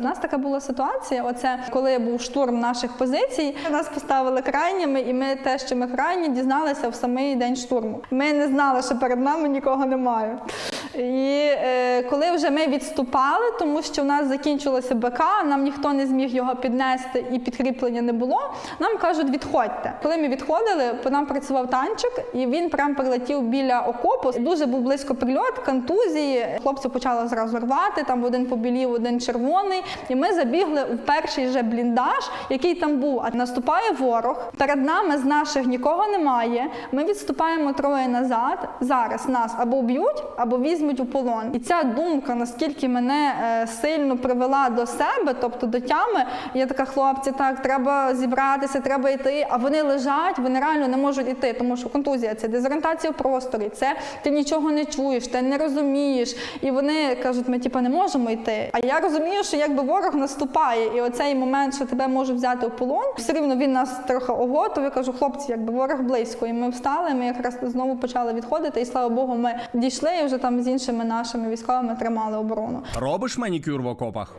У нас така була ситуація. Оце коли був штурм наших позицій. Нас поставили крайніми, і ми те, що ми крайні, дізналися в самий день штурму. Ми не знали, що перед нами нікого немає. І е, коли вже ми відступали, тому що в нас закінчилося БК, нам ніхто не зміг його піднести і підкріплення не було. Нам кажуть, відходьте. Коли ми відходили, по нам працював танчик, і він прям прилетів біля окопу. Дуже був близько прильот, контузії. Хлопці почали зразу рвати. Там один побілів, один червоний. І ми забігли у перший же бліндаж, який там був. А наступає ворог. Перед нами з наших нікого немає. Ми відступаємо троє назад. Зараз нас або вб'ють, або візьмуть у полон. І ця думка наскільки мене е, сильно привела до себе, тобто до тями. Я така, хлопці, так треба зібратися, треба йти. А вони лежать, вони реально не можуть йти, тому що контузія це дезорієнтація в просторі, це ти нічого не чуєш, ти не розумієш. І вони кажуть, ми типу, не можемо йти. А я розумію, що якби ворог наступає, і оцей момент, що тебе можуть взяти у полон, все рівно він нас трохи оготов. Я кажу, хлопці, якби ворог близько. І ми встали. Ми якраз знову почали відходити. І слава Богу, ми дійшли і вже там з іншими нашими військовими тримали оборону. Робиш манікюр в окопах?